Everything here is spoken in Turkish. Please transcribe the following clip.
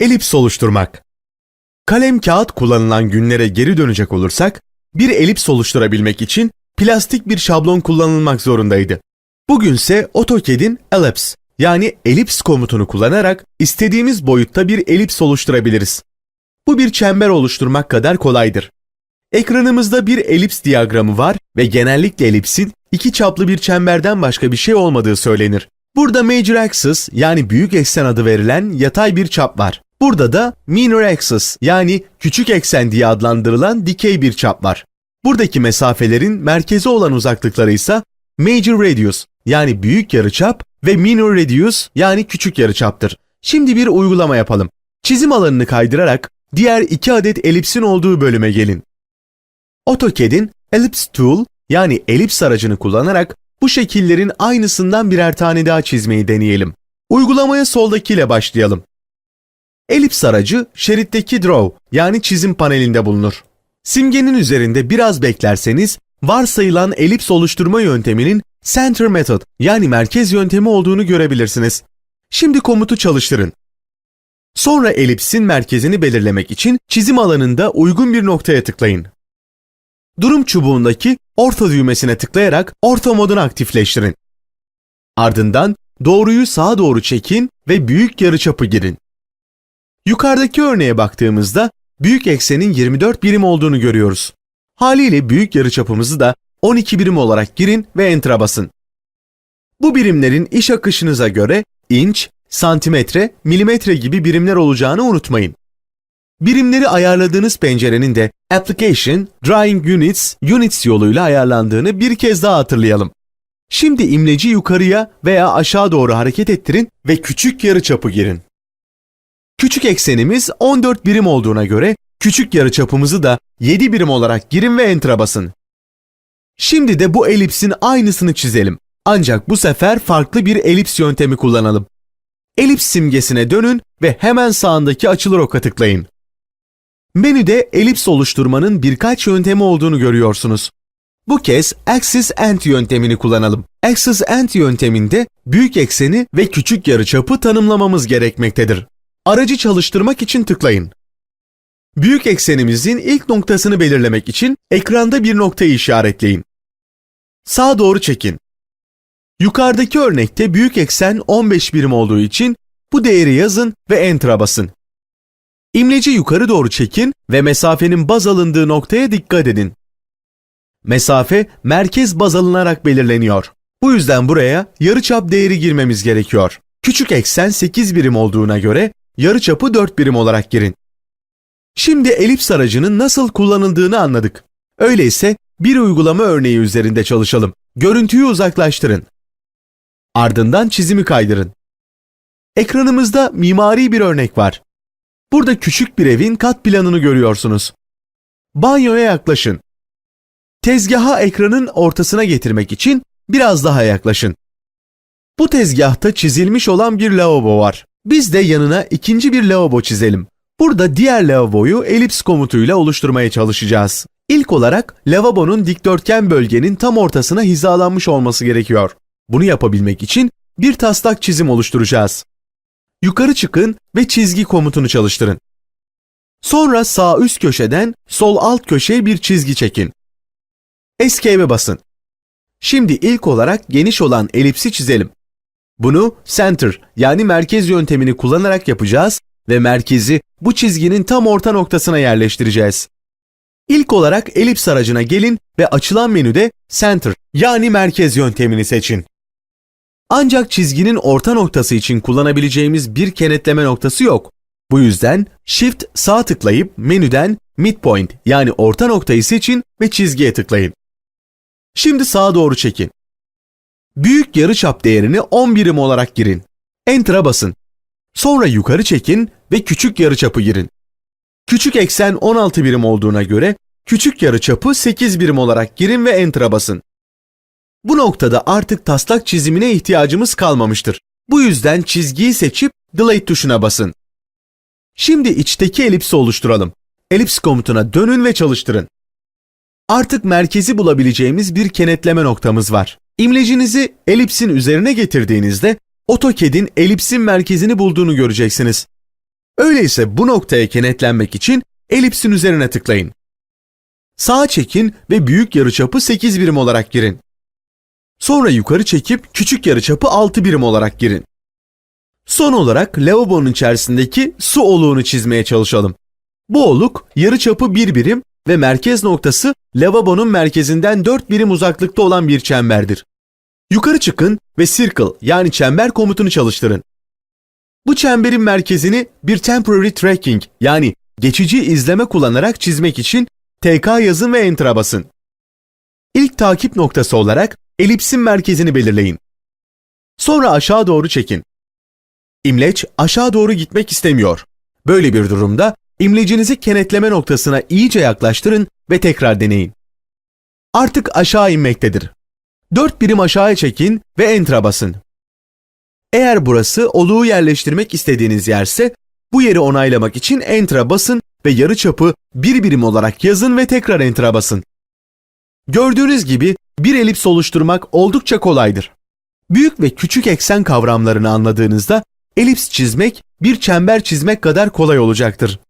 Elips oluşturmak. Kalem kağıt kullanılan günlere geri dönecek olursak, bir elips oluşturabilmek için plastik bir şablon kullanılmak zorundaydı. Bugünse AutoCAD'in Ellipse yani elips komutunu kullanarak istediğimiz boyutta bir elips oluşturabiliriz. Bu bir çember oluşturmak kadar kolaydır. Ekranımızda bir elips diyagramı var ve genellikle elipsin iki çaplı bir çemberden başka bir şey olmadığı söylenir. Burada major axis yani büyük eksen adı verilen yatay bir çap var. Burada da minor axis yani küçük eksen diye adlandırılan dikey bir çap var. Buradaki mesafelerin merkeze olan uzaklıkları ise major radius yani büyük yarıçap ve minor radius yani küçük yarıçaptır. Şimdi bir uygulama yapalım. Çizim alanını kaydırarak diğer iki adet elipsin olduğu bölüme gelin. AutoCAD'in Ellipse Tool yani elips aracını kullanarak bu şekillerin aynısından birer tane daha çizmeyi deneyelim. Uygulamaya soldakiyle başlayalım. Elips aracı şeritteki draw yani çizim panelinde bulunur. Simgenin üzerinde biraz beklerseniz varsayılan elips oluşturma yönteminin center method yani merkez yöntemi olduğunu görebilirsiniz. Şimdi komutu çalıştırın. Sonra elipsin merkezini belirlemek için çizim alanında uygun bir noktaya tıklayın. Durum çubuğundaki orta düğmesine tıklayarak orta modunu aktifleştirin. Ardından doğruyu sağa doğru çekin ve büyük yarıçapı girin. Yukarıdaki örneğe baktığımızda büyük eksenin 24 birim olduğunu görüyoruz. Haliyle büyük yarıçapımızı da 12 birim olarak girin ve enter'a basın. Bu birimlerin iş akışınıza göre inç, santimetre, milimetre gibi birimler olacağını unutmayın. Birimleri ayarladığınız pencerenin de Application, Drawing Units, Units yoluyla ayarlandığını bir kez daha hatırlayalım. Şimdi imleci yukarıya veya aşağı doğru hareket ettirin ve küçük yarıçapı girin. Küçük eksenimiz 14 birim olduğuna göre küçük yarıçapımızı da 7 birim olarak girin ve enter'a basın. Şimdi de bu elipsin aynısını çizelim. Ancak bu sefer farklı bir elips yöntemi kullanalım. Elips simgesine dönün ve hemen sağındaki açılır oka tıklayın. Menüde elips oluşturmanın birkaç yöntemi olduğunu görüyorsunuz. Bu kez Axis End yöntemini kullanalım. Axis End yönteminde büyük ekseni ve küçük yarıçapı tanımlamamız gerekmektedir. Aracı çalıştırmak için tıklayın. Büyük eksenimizin ilk noktasını belirlemek için ekranda bir noktayı işaretleyin. Sağa doğru çekin. Yukarıdaki örnekte büyük eksen 15 birim olduğu için bu değeri yazın ve Enter'a basın. İmleci yukarı doğru çekin ve mesafenin baz alındığı noktaya dikkat edin. Mesafe merkez baz alınarak belirleniyor. Bu yüzden buraya yarıçap değeri girmemiz gerekiyor. Küçük eksen 8 birim olduğuna göre yarıçapı 4 birim olarak girin. Şimdi elips aracının nasıl kullanıldığını anladık. Öyleyse bir uygulama örneği üzerinde çalışalım. Görüntüyü uzaklaştırın. Ardından çizimi kaydırın. Ekranımızda mimari bir örnek var. Burada küçük bir evin kat planını görüyorsunuz. Banyoya yaklaşın. Tezgaha ekranın ortasına getirmek için biraz daha yaklaşın. Bu tezgahta çizilmiş olan bir lavabo var. Biz de yanına ikinci bir lavabo çizelim. Burada diğer lavaboyu elips komutuyla oluşturmaya çalışacağız. İlk olarak lavabonun dikdörtgen bölgenin tam ortasına hizalanmış olması gerekiyor. Bunu yapabilmek için bir taslak çizim oluşturacağız. Yukarı çıkın ve çizgi komutunu çalıştırın. Sonra sağ üst köşeden sol alt köşeye bir çizgi çekin. Escape'e basın. Şimdi ilk olarak geniş olan elipsi çizelim. Bunu center yani merkez yöntemini kullanarak yapacağız ve merkezi bu çizginin tam orta noktasına yerleştireceğiz. İlk olarak elips aracına gelin ve açılan menüde center yani merkez yöntemini seçin. Ancak çizginin orta noktası için kullanabileceğimiz bir kenetleme noktası yok. Bu yüzden Shift sağ tıklayıp menüden midpoint yani orta noktayı seçin ve çizgiye tıklayın. Şimdi sağa doğru çekin. Büyük yarıçap değerini 10 birim olarak girin. Enter'a basın. Sonra yukarı çekin ve küçük yarıçapı girin. Küçük eksen 16 birim olduğuna göre küçük yarıçapı 8 birim olarak girin ve Enter'a basın. Bu noktada artık taslak çizimine ihtiyacımız kalmamıştır. Bu yüzden çizgiyi seçip Delete tuşuna basın. Şimdi içteki elipsi oluşturalım. Elips komutuna dönün ve çalıştırın. Artık merkezi bulabileceğimiz bir kenetleme noktamız var. İmlecinizi elipsin üzerine getirdiğinizde AutoCAD'in elipsin merkezini bulduğunu göreceksiniz. Öyleyse bu noktaya kenetlenmek için elipsin üzerine tıklayın. Sağa çekin ve büyük yarıçapı 8 birim olarak girin. Sonra yukarı çekip küçük yarıçapı 6 birim olarak girin. Son olarak lavabonun içerisindeki su oluğunu çizmeye çalışalım. Bu oluk yarıçapı 1 birim ve merkez noktası lavabonun merkezinden 4 birim uzaklıkta olan bir çemberdir. Yukarı çıkın ve circle yani çember komutunu çalıştırın. Bu çemberin merkezini bir temporary tracking yani geçici izleme kullanarak çizmek için TK yazın ve Enter'a basın. İlk takip noktası olarak elipsin merkezini belirleyin. Sonra aşağı doğru çekin. İmleç aşağı doğru gitmek istemiyor. Böyle bir durumda imlecinizi kenetleme noktasına iyice yaklaştırın ve tekrar deneyin. Artık aşağı inmektedir. 4 birim aşağıya çekin ve Enter'a basın. Eğer burası oluğu yerleştirmek istediğiniz yerse bu yeri onaylamak için Enter'a basın ve yarıçapı bir birim olarak yazın ve tekrar Enter'a basın. Gördüğünüz gibi bir elips oluşturmak oldukça kolaydır. Büyük ve küçük eksen kavramlarını anladığınızda elips çizmek bir çember çizmek kadar kolay olacaktır.